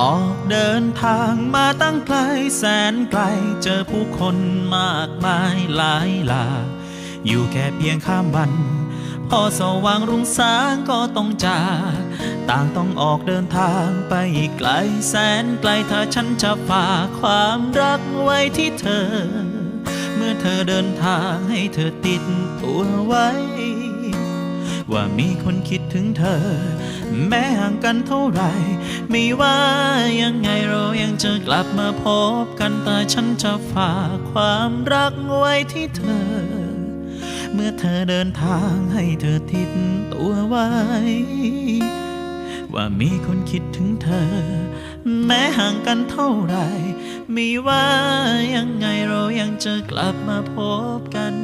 ออกเดินทางมาตั้งไกลแสนไกล เจอผู้คนมากมายหลายหลากอยู่แค่เพียงข้ามวัน พอสว่างรุ่งสางก็ต้องจากต่างต้องออกเดินทางไปอีกไกลแสนไกลถ้าฉันจะฝากความรักไว้ที่เธอ เมื่อเธอเดินทางให้เธอติดตัวไว้ ว่ามีคนคิดถึงเธอ แม้ห่างกันเท่าไหร่ ไม่ว่ายังไงเรายังจะกลับมาพบกันแต่ฉันจะฝากความรักไว้ที่เธอ เมื่อเธอเดินทางให้เธอติดตัวไว้ ว่ามีคนคิดถึงเธอ แม้ห่างกันเท่าไหร่ ไม่ว่ายังไงเรายังจะกลับมาพบกัน